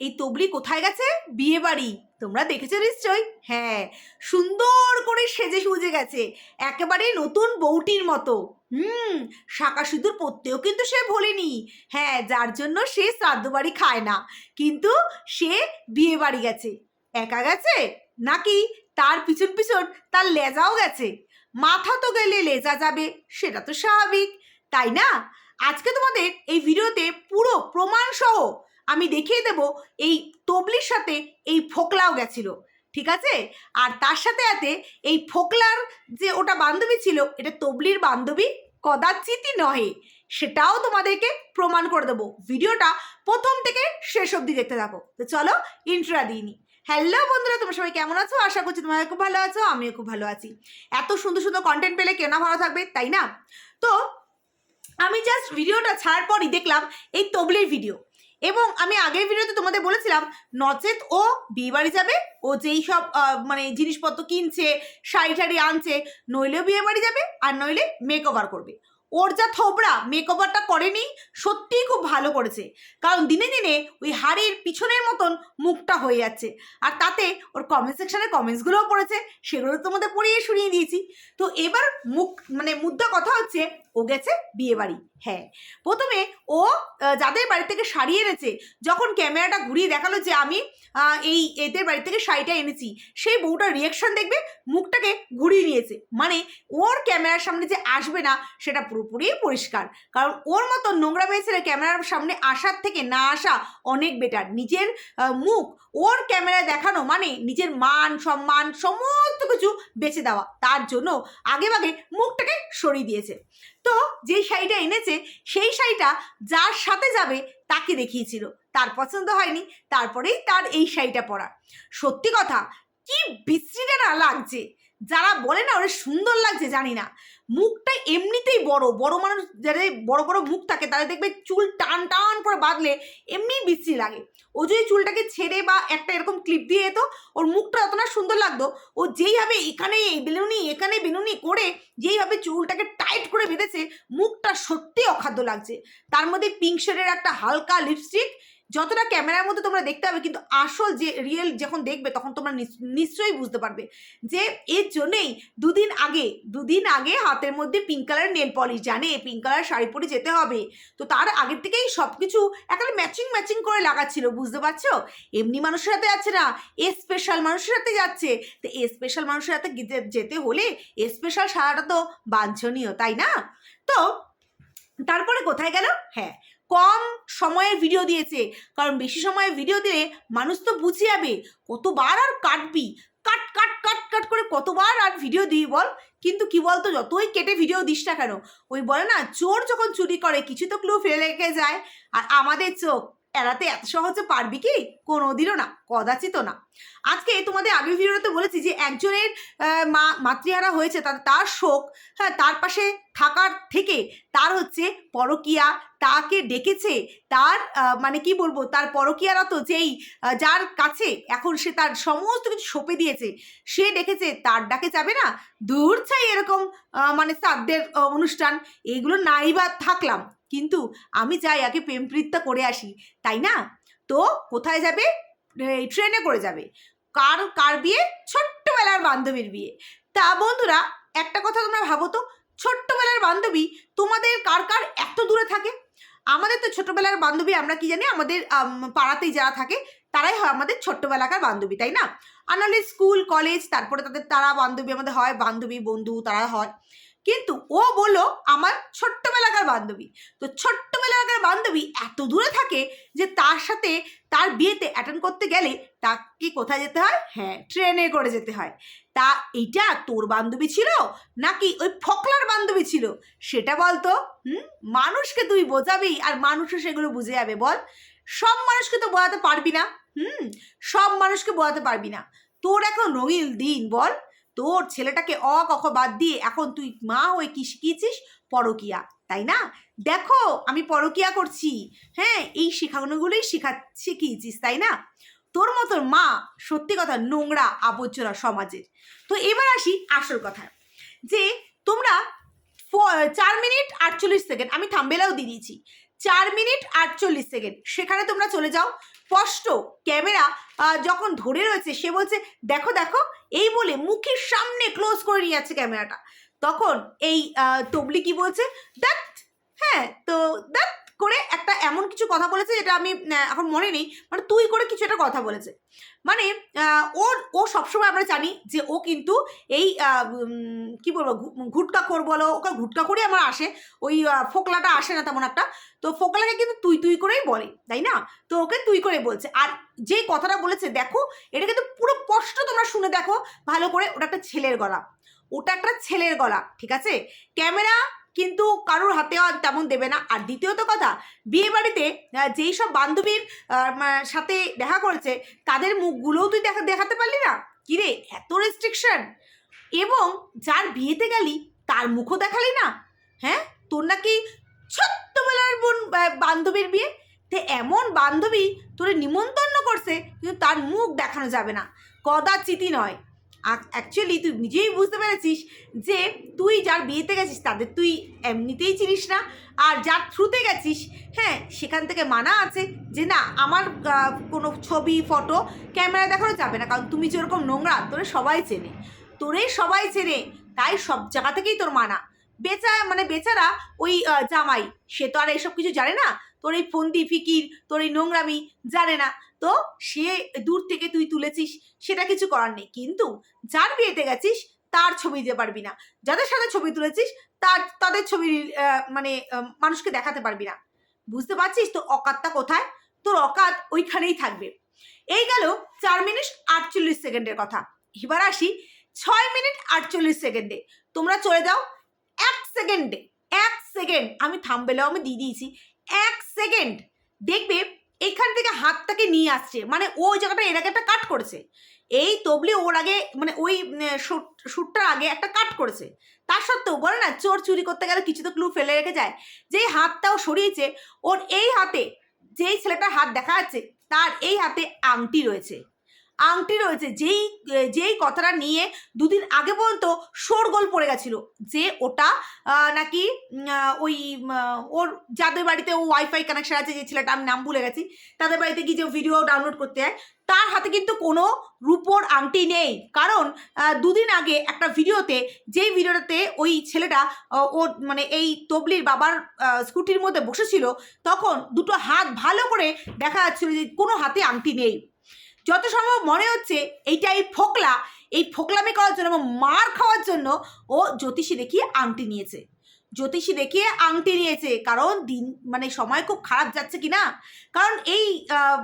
এই তবলি কোথায় গেছে? বিয়ে বাড়ি তোমরা দেখেছ নিশ্চয়ই? হ্যাঁ। সুন্দর করে সেজে সুজে গেছে। একেবারে নতুন বউটির মতো। হুম, শাঁকা সিঁদুর পরতেও কিন্তু সে ভোলেনি। হ্যাঁ যার জন্য সে শ্রাদ্ধ বাড়ি খায় না। কিন্তু সে বিয়ে বাড়ি গেছে। একা গেছে? নাকি তার পিছন পিছন তার লেজাও গেছে? মাথা তো গেলে লেজা যাবে, সেটা তো স্বাভাবিক। তাই না? আজকে তোমাদের এই ভিডিওতে পুরো প্রমাণ সহ আমি দেখিয়ে দেব, এই তবলির সাথে এই ফোকলাও গেছিল, ঠিক আছে? আর তার সাথে সাথে এই ফোকলার যে ওটা বান্ধবী ছিল, এটা তবলির বান্ধবী কদাচিতই নহে, সেটাও তোমাদেরকে প্রমাণ করে দেবো। ভিডিওটা প্রথম থেকে শেষ অবধি দেখতে থাকো। তো চলো ইন্ট্রা দিইনি। হ্যালো বন্ধুরা, তোমরা সবাই কেমন আছো? আশা করছি তোমরা খুব ভালো আছো, আমিও খুব ভালো আছি। এত সুন্দর সুন্দর কন্টেন্ট পেলে কেউ না ভালো থাকবে, তাই না? তো আমি জাস্ট ভিডিওটা ছাড়ার পরই দেখলাম এই তবলির ভিডিও এবং আমি আগের ভিডিওতে তোমাদের বলেছিলাম, নচেত ও বিয়ে বাড়ি যাবে, ও যেই সব মানে জিনিসপত্র কিনছে শাড়ি টাড়ি আনছে, নইলেও বিয়ে বাড়ি যাবে, আর নইলে মেক ওভার করবে। ওর যা থোবড়া মেক ওভারটা করেনি, সত্যিই খুব ভালো করেছে। কারণ দিনে দিনে ওই হাড়ির পিছনের মতন মুখটা হয়ে যাচ্ছে। আর তাতে ওর কমেন্ট সেকশনে কমেন্টসগুলোও পড়েছে, সেগুলো তোমাদের পড়িয়ে শুনিয়ে দিয়েছি। তো এবার মুখ মানে মুদ্রা কথা হচ্ছে, ও গেছে বিয়ে বাড়ি হ্যাঁ প্রথমে ও যাদের বাড়ি থেকে শাড়ি এনেছে, যখন ক্যামেরাটা ঘুরিয়ে দেখাল যে আমি এই এদের বাড়ি থেকে শাড়িটা এনেছি, সেই বউটার রিয়াকশন দেখবে, মুখটাকে ঘুরিয়ে নিয়েছে। মানে ওর ক্যামেরার সামনে যে আসবে না, সেটা পুরোপুরি পরিষ্কার। কারণ ওর মতো নোংরা মেয়ে ছেলে ক্যামেরার সামনে আসার থেকে না আসা অনেক বেটার নিজের মুখ ওর ক্যামেরায় দেখানো মানে নিজের মান, সম্মান, সমস্ত কিছু বেঁচে দেওয়া। তার জন্য আগে ভাগে মুখটাকে সরিয়ে দিয়েছে। তো যেই শাড়িটা এনেছে, সেই শাড়িটা যার সাথে যাবে তাকে দেখিয়েছিল। তার পছন্দ হয়নি, তারপরেই তার এই শাড়িটা পরা। সত্যি কথা, কি বিশ্রীটা না লাগছে! যারা বলে না ওরা সুন্দর লাগছে, জানি না। মুখটা এমনিতেই বড় বড় মানুষ যাদের বড় বড় মুখ থাকে, তাদের দেখবে চুল টান টান করে বাঁধলে এমনি বিশ্রী লাগে। ও যদি চুলটাকে ছেড়ে বা একটা এরকম ক্লিপ দিয়ে যেত ওর মুখটা অত না সুন্দর লাগতো, ও যেইভাবে এখানে বেলুনি এখানে বেলুনি করে যেইভাবে চুলটাকে টাইট করে বেঁধেছে, মুখটা সত্যি অখাদ্য লাগছে। তার মধ্যে পিঙ্ক শেডের একটা হালকা লিপস্টিক যতটা ক্যামেরার মধ্যে তোমরা দেখতে পাবে, কিন্তু আসল যে রিয়েল যখন দেখবে, তখন তোমরা নিশ- নিশ্চয়ই বুঝতে পারবে যে এর জন্যেই দুদিন আগে দুদিন আগে হাতের মধ্যে পিঙ্ক কালার নেল পলিশ জানে পিঙ্ক কালার শাড়ি পরে যেতে হবে। তো তার আগের থেকেই সব কিছু একেবারে ম্যাচিং ম্যাচিং করে লাগাচ্ছিল, বুঝতে পারছ? এমনি মানুষের হাতে যাচ্ছে না, এ স্পেশাল মানুষের হাতে যাচ্ছে। তো এ স্পেশাল মানুষের হাতে যেতে হলে এ স্পেশাল সারাটা তো বাঞ্ছনীয়, তাই না? তো তারপরে কোথায় গেল? হ্যাঁ কম সময়ের ভিডিও দিয়েছে। কারণ বেশি সময়ের ভিডিও দিলে মানুষ তো বুঝে যাবে কতবার আর কাটবি। কাট কাট কাট কাট করে কতবার আর ভিডিও দিই বল। কিন্তু কি বলতো, যতই কেটে ভিডিও দিস না কেন, ওই বলে না, চোর যখন চুরি করে, কিছু তো ক্লু ফেলে রেখে যায়। আর আমাদের চোখ এড়াতে এত সহজে পারবি কি? কোনোদিনও না কদাচিত না। আজকে তোমাদের আগের ভিডিওতে বলেছি যে একজনের মা, মাতৃহারা হয়েছে, তার তার শোক হ্যাঁ তার পাশে থাকার থেকে তার হচ্ছে পরকিয়া, তাকে ডেকেছে, তার মানে কি বলব, তার পরকিয়ারত যেই যার কাছে এখন সে তার সমস্ত কিছু সঁপে দিয়েছে, সে ডেকেছে, তার ডাকে যাবে না। দূর চাই এরকম মানে শ্রাদ্ধের অনুষ্ঠান, এগুলো নাই বা থাকলাম। কিন্তু আমি চাই আগে প্রেমপ্রীতটা করে আসি, তাই না? তো কোথায় যাবে? ট্রেনে করে যাবে। কার কার বিয়ে? ছোট্টবেলার বান্ধবীর বিয়ে। তা বন্ধুরা, একটা কথা তোমরা ভাবো তো, ছোট্টবেলার বান্ধবী তোমাদের কার কার এত দূরে থাকে? আমাদের তো ছোটবেলার বান্ধবী, আমরা কি জানি, আমাদের পাড়াতেই যারা থাকে, তারাই হয় আমাদের ছোট্টবেলাকার বান্ধবী, তাই না? আর স্কুল, কলেজ, তারপরে তাদের, তারা বান্ধবী আমাদের হয়, বান্ধবী, বন্ধু তারা হয়। কিন্তু ও বলল আমার ছোট্টবেলাকার বান্ধবী। তো ছোট্টবেলাকার বান্ধবী এত দূরে থাকে যে তার সাথে তার বিয়েতে অ্যাটেন্ড করতে গেলে তাকে কোথায় যেতে হয়? হ্যাঁ ট্রেনে করে যেতে হয়। তা এইটা তোর বান্ধবী ছিল? নাকি ওই ফকলার বান্ধবী ছিল? সেটা বলতো। হুম? মানুষকে তুই বোঝাবি আর মানুষও সেগুলো বুঝে যাবে, বল। সব মানুষকে তো বোঝাতে পারবি না। হুম? সব মানুষকে বোঝাতে পারবি না। তোর এখন রঙিন দিন, বল। তোর ছেলেটাকে অ কখ বাদ দিয়ে এখন তুই মা হয়ে কি শিখিয়েছিস? পরকিয়া, তাই না? দেখো, আমি পরকিয়া করছি। হ্যাঁ এই শেখানোগুলোই শেখা, শিখিয়েছিস, তাই না? তোর মতো মা সত্যি কথা নোংরা আবর্জনা সমাজের। তো এবার আসি আসল কথায়, যে তোমরা চার মিনিট আটচল্লিশ সেকেন্ড, আমি থাম্বেলাও দিয়ে দিয়েছি। চার মিনিট আটচল্লিশ সেকেন্ড। সেখানে তোমরা চলে যাও। স্পষ্ট ক্যামেরা যখন ধরে রয়েছে, সে বলছে, দেখো দেখো, এই বলে মুখের সামনে ক্লোজ করে নিয়ে যাচ্ছে ক্যামেরাটা। তখন এই তবলি কি বলছে, দ্যাট হ্যাঁ তো দ্যাট করে একটা এমন কিছু কথা বলেছে যেটা আমি এখন মনে নেই মানে তুই করে কিছু একটা কথা বলেছে। মানে ওর, ও সবসময় আমরা জানি যে ও কিন্তু এই কি বলব ঘুটকা কর বলো, ওকে ঘুটকা করে আমার আসে, ওই ফোকলাটা আসে না তেমন একটা। তো ফোকলাকে কিন্তু তুই তুই করেই বলে, তাই না? তো ওকে তুই করে বলছে। আর যে কথাটা বলেছে, দেখো, এটা কিন্তু পুরো স্পষ্ট তোমরা শুনে দেখো, ভালো করে, ওটা একটা ছেলের গলা। ওটা একটা ছেলের গলা, ঠিক আছে? ক্যামেরা কিন্তু কারোর হাতে আর তেমন দেবে না। আর দ্বিতীয়ত কথা বিয়ে বাড়িতে যেই সব বান্ধবীর সাথে দেখা করেছে, তাদের মুখগুলোও তুই দেখা, দেখাতে পারলি না? কিরে এত রেস্ট্রিকশন এবং যার বিয়েতে গেলি, তার মুখও দেখালি না? হ্যাঁ? তোর নাকি ছোট্টবেলার বোন বান্ধবীর বিয়ে? তে এমন বান্ধবী তোরে নিমন্ত্রণ করছে, কিন্তু তার মুখ দেখানো যাবে না। কদাচিতই নয়। অ্যাকচুয়ালি তুই নিজেই বুঝতে পেরেছিস যে তুই যার বিয়েতে গেছিস তাদের তুই এমনিতেই চিনিস না। আর যার থ্রুতে গেছিস হ্যাঁ সেখান থেকে মানা আছে যে না, আমার কোনো ছবি, ফটো ক্যামেরায় দেখানো যাবে না। কারণ তুমি যেরকম নোংরা, তোরে সবাই চেনে। তোরে সবাই চেনে, তাই সব জায়গা থেকেই তোর মানা। বেচা মানে বেচারা ওই জামাই, সে তো আর এইসব কিছু জানে না। তোর এই ফন্দি ফিকির, তোর এই নোংরামি জানে না। তো সে দূর থেকে তুই তুলেছিস, সেটা কিছু করার নেই। কিন্তু যার বিয়েতে গেছিস, তার ছবি দিতে পারবি না। যাদের সাথে ছবি তুলেছিস, তার, তাদের ছবি মানে মানুষকে দেখাতে পারবি না। বুঝতে পারছিস তো অকাতটা কোথায়? তোর অকাত ওইখানেই থাকবে। এই গেল চার মিনিট আটচল্লিশ সেকেন্ডের কথা। এবার আসি ছয় মিনিট আটচল্লিশ সেকেন্ডে। তোমরা চলে যাও এক সেকেন্ডে, এক সেকেন্ড। আমি থামবেলেও আমি দিয়ে দিয়েছি। এক সেকেন্ড। দেখবে এখান থেকে হাতটাকে নিয়ে আসছে। মানে ওই জায়গাটা, এর আগে একটা কাট করেছে। এই তবলি ওর আগে মানে ওই শ্যুটটার আগে একটা কাট করেছে। তার সত্ত্বেও বলে না, চোর চুরি করতে গেলে কিছু তো ক্লু ফেলে রেখে যায়। যেই হাতটাও সরিয়েছে, ওর এই হাতে যেই ছেলেটার হাত দেখা যাচ্ছে, তার এই হাতে আংটি রয়েছে। আংটি রয়েছে, যেই যেই কথাটা নিয়ে দুদিন আগে পর্যন্ত শোরগোল পড়ে গেছিল, যে ওটা নাকি ওই ওর যাদের বাড়িতে ও ওয়াইফাই কানেকশন আছে, যে ছেলেটা আমি নাম ভুলে গেছি, তাদের বাড়িতে গিয়ে যে ভিডিও ডাউনলোড করতে হয় তার হাতে কিন্তু কোনো রূপোর আংটি নেই। কারণ দুদিন আগে একটা ভিডিওতে, যেই ভিডিওটাতে ওই ছেলেটা ও মানে এই তবলির বাবার স্কুটির মধ্যে বসেছিল, তখন দুটো হাত ভালো করে দেখা যাচ্ছিল যে কোনো হাতে আংটি নেই। যত সম্ভব মনে হচ্ছে এইটা এই ফোকলা, এই ফোকলামি করার জন্য এবং মার খাওয়ার জন্য ও জ্যোতিষী দেখিয়ে আংটি নিয়েছে। জ্যোতিষী দেখিয়ে আংটি নিয়েছে, কারণ দিন মানে সময় খুব খারাপ যাচ্ছে কি না? কারণ এই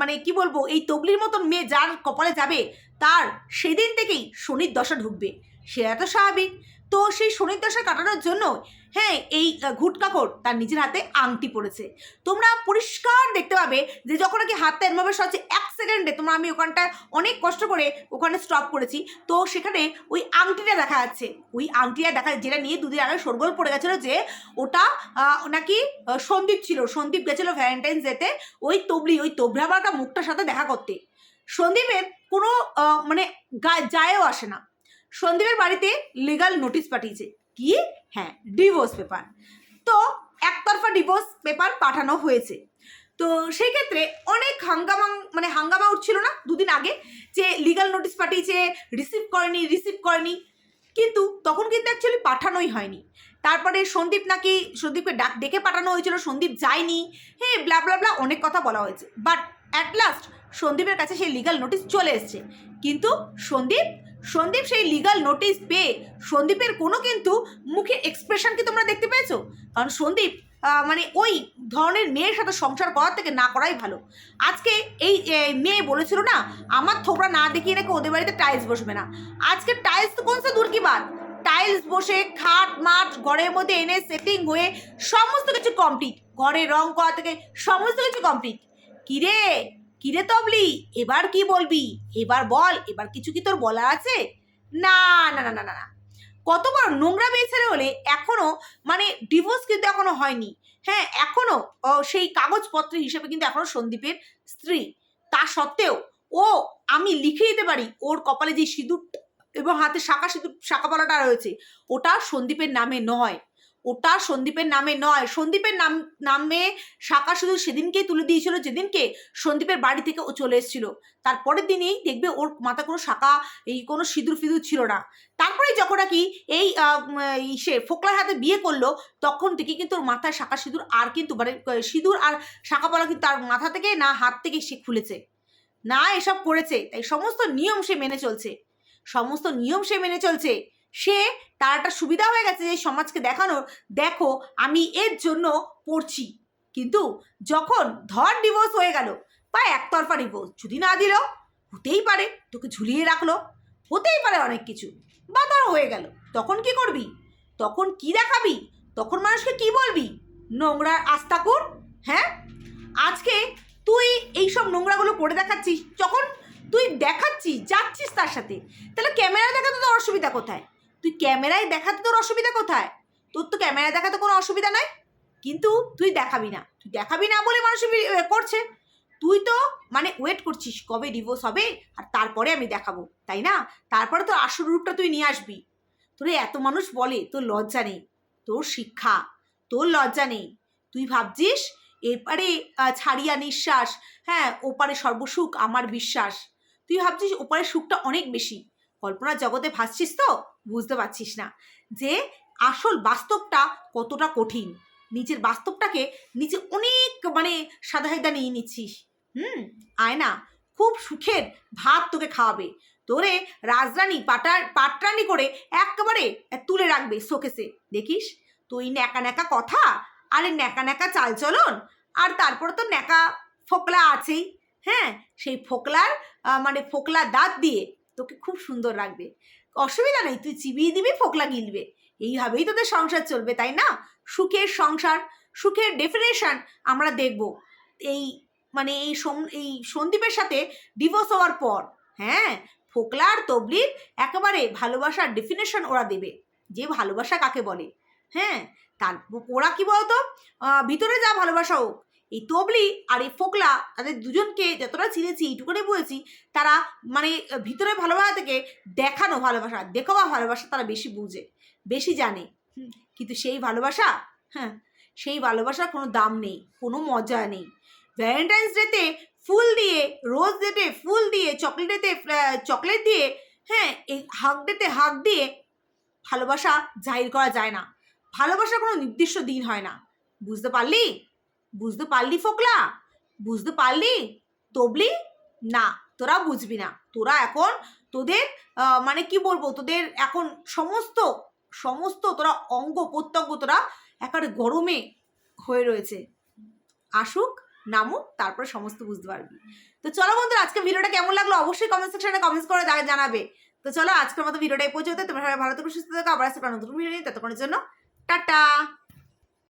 মানে কি বলব, এই তবলির মতন মেয়ে যার কপালে যাবে, তার সেদিন থেকেই শনির দশা ঢুকবে। সেটা তো স্বাভাবিক। তো সেই শনির দশা কাটানোর জন্য হ্যাঁ এই আহ, ঘুটকাকড় তার নিজের হাতে আংটি পড়েছে তোমরা পরিষ্কার দেখতে পাবে যে যখন নাকি হাতটা এরমভাবে সচ্ছে এক সেকেন্ডে তোমরা আমি ওখানটা অনেক কষ্ট করে ওখানে স্টপ করেছি। তো সেখানে ওই আংটিটা দেখা যাচ্ছে। ওই আংটিটা দেখা যেটা নিয়ে দুদিন আগে সরগোল পড়ে গেছিল যে ওটা নাকি সন্দীপ ছিল। সন্দীপ গেছিল ভ্যালেন্টাইন্স ডেতে ওই তবলি ওই তবলাবাটা মুখটার সাথে দেখা করতে। সন্দীপের কোনো মানে গা- যায়ও আসে না। সন্দীপের বাড়িতে লিগাল নোটিশ পাঠিয়েছে। কি? হ্যাঁ ডিভোর্স পেপার তো একতরফা ডিভোর্স পেপার পাঠানো হয়েছে। তো সেই ক্ষেত্রে অনেক হাঙ্গামা মানে হাঙ্গামা উঠছিল না দুদিন আগে যে লিগাল নোটিশ পাঠিয়েছে রিসিভ করেনি রিসিভ করেনি। কিন্তু তখন কিন্তু অ্যাকচুয়ালি পাঠানোই হয়নি। তারপরে সন্দীপ নাকি সন্দীপকে ডাক, ডেকে পাঠানো হয়েছিল, সন্দীপ যায়নি। হ্যাঁ ব্লা ব্লা ব্লা অনেক কথা বলা হয়েছে। বাট অ্যাট লাস্ট সন্দীপের কাছে সেই লিগাল নোটিশ চলে এসছে। কিন্তু সন্দীপ সন্দীপ সেই লিগাল নোটিশ পেয়ে সন্দীপের কোনো কিন্তু মুখে এক্সপ্রেশন কি তোমরা দেখতে পেয়েছ? কারণ সন্দীপ মানে ওই ধরনের মেয়ের সাথে সংসার করার থেকে না করাই ভালো। আজকে এই মেয়ে বলেছিল না, আমার থোকরা না দেখিয়ে নাকি ওদের বাড়িতে টাইলস বসবে না। আজকে টাইলস তো কোন দূর কি বাদ টাইলস বসে, খাট, মাঠ, ঘরের মধ্যে এনে সেটিং হয়ে সমস্ত কিছু কমপ্লিট ঘরে রং করা থেকে সমস্ত কিছু কমপ্লিট কিরে? কিরে তবলি এবার কি বলবি? এবার বল এবার কিছু কি তোর বলা আছে? না না না না না না। কত বড় নোংরা মেয়ে ছেলে হলে এখনও মানে ডিভোর্স কিন্তু এখনও হয়নি। হ্যাঁ এখনও ও, সেই কাগজপত্র হিসেবে কিন্তু এখনও সন্দীপের স্ত্রী। তা সত্ত্বেও ও আমি লিখে দিতে পারি ওর কপালে যে সিঁদুর এবং হাতে শাখা সিঁদুর শাখা রয়েছে ওটা সন্দীপের নামে নয়। ওটা সন্দীপের নামে নয়। সন্দীপের নাম নামে শাখা শুধু সেদিনকেই তুলে দিয়েছিল যেদিনকে সন্দীপের বাড়ি থেকে ও চলে এসেছিল। তারপরের দিনেই দেখবে ওর মাথা কোনো শাখা এই কোনো সিঁদুর ফিঁদুর ছিল না। তারপরে যখন আহ, উম, এই সে ফোকলার হাতে বিয়ে করল তখন থেকে কিন্তু ওর মাথায় শাখা সিঁদুর আর কিন্তু মানে সিঁদুর আর শাখা পলা কিন্তু তার মাথা থেকে না হাত থেকে সে খুলেছে। না এসব করেছে। তাই সমস্ত নিয়ম সে মেনে চলছে। সমস্ত নিয়ম সে মেনে চলছে। সে তার একটা সুবিধা হয়ে গেছে যে সমাজকে দেখানো, দেখো আমি এর জন্য পড়ছি। কিন্তু যখন ধর ডিভোর্স হয়ে গেল, বা একতরফা ডিভোর্স যদি না দিল, হতেই পারে, তোকে ঝুলিয়ে রাখল, হতেই পারে অনেক কিছু। বা ধর হয়ে গেল, তখন কি করবি? তখন কি দেখাবি? তখন মানুষকে কি বলবি? নোংরা আস্তাকুর হ্যাঁ? আজকে তুই এইসব নোংরাগুলো করে দেখাচ্ছিস, যখন তুই দেখাচ্ছিস, যাচ্ছিস তার সাথে, তাহলে ক্যামেরায় দেখাতে তো অসুবিধা কোথায়? তুই ক্যামেরায় দেখাতে তোর অসুবিধা কোথায়? তোর তো ক্যামেরায় দেখাতে কোনো অসুবিধা নাই। কিন্তু তুই দেখাবি না। তুই দেখাবি না বলে মানুষ করছে। তুই তো মানে ওয়েট করছিস কবে ডিভোর্স হবে আর তারপরে আমি দেখাবো, তাই না? তারপরে তোর আসল রূপটা তুই নিয়ে আসবি। তোরে এত মানুষ বলে, তোর লজ্জা নেই। তোর শিক্ষা, তোর লজ্জা নেই। তুই ভাবছিস এপারে ছাড়িয়া নিঃশ্বাস হ্যাঁ ওপারে সর্বসুখ, আমার বিশ্বাস। তুই ভাবছিস ওপারে সুখটা অনেক বেশি। কল্পনার জগতে ভাসছিস তো? বুঝতে পারছিস না। যে আসল বাস্তবটা কতটা কঠিন। নিজের বাস্তবটাকে নিজে অনেক মানে সাদাহিদা নিয়ে নিচ্ছিস। হুম? আয় না খুব সুখের ভাত তোকে খাওয়াবে। তোরে রাজরানী পাটার, পাটরানি করে একেবারে তুলে রাখবে শোকেসে। দেখিস? তুই ন্যাকা ন্যাকা কথা আরে ন্যাকা ন্যাকা চালচলন। আর তারপরে তো ন্যাকা ফোকলা আছেই। হ্যাঁ? সেই ফোকলার মানে ফোকলা দাঁত দিয়ে তোকে খুব সুন্দর লাগবে। অসুবিধা নেই, তুই চিবিয়ে দিবি, ফোকলা গিলবে। এইভাবেই তোদের সংসার চলবে, তাই না? সুখের সংসার, সুখের ডেফিনেশন আমরা দেখব। এই মানে এই এই সন্দীপের সাথে ডিভোর্স হওয়ার পর হ্যাঁ? ফোকলার তবলির একেবারে ভালোবাসার ডেফিনেশন ওরা দেবে। যে ভালোবাসা কাকে বলে হ্যাঁ? তার, ওরা কি বলতো? ভিতরে যা ভালোবাসা হোক এই তবলি আর এই ফোকলা তাদের দুজনকে যতটা চিনেছি, এইটুকুনি বলেছি, তারা মানে ভিতরে ভালোবাসা থেকে দেখানো ভালোবাসা দেখাবা ভালোবাসা তারা বেশি বুঝে, বেশি জানে। কিন্তু সেই ভালোবাসা হ্যাঁ সেই ভালোবাসার কোনো দাম নেই, কোনো মজা নেই। ভ্যালেন্টাইন্স ডেতে ফুল দিয়ে রোজ ডেতে ফুল দিয়ে চকলেট ডেতে চকলেট দিয়ে হ্যাঁ এই হাক ডেতে হাক দিয়ে ভালোবাসা জাহির করা যায় না। ভালোবাসার কোনো নির্দিষ্ট দিন হয় না। বুঝতে পারলি? বুঝতে পারলি ফোকলা? বুঝতে পারলি? তবলি? না, তোরা বুঝবি না। তোরা এখন তোদের মানে কি বলব, তোদের এখন সমস্ত সমস্ত তোরা অঙ্গ প্রত্যঙ্গ তোরা একেবারে গরমে হয়ে রয়েছে। আসুক, নামুক, তারপরে সমস্ত বুঝতে পারবি। তো চলো বন্ধুরা, আজকে ভিডিওটা কেমন লাগল অবশ্যই কমেন্ট সেকশনে কমেন্টস করে জানাবে। তো চলো আজকের মতো ভিডিওটাই পৌঁছতে তোমরা সবাই ভালো থেকে, সুস্থ থাকো। আবার আসতে নতুন ভিডিও নিয়ে। ততক্ষণের জন্য, টাটা!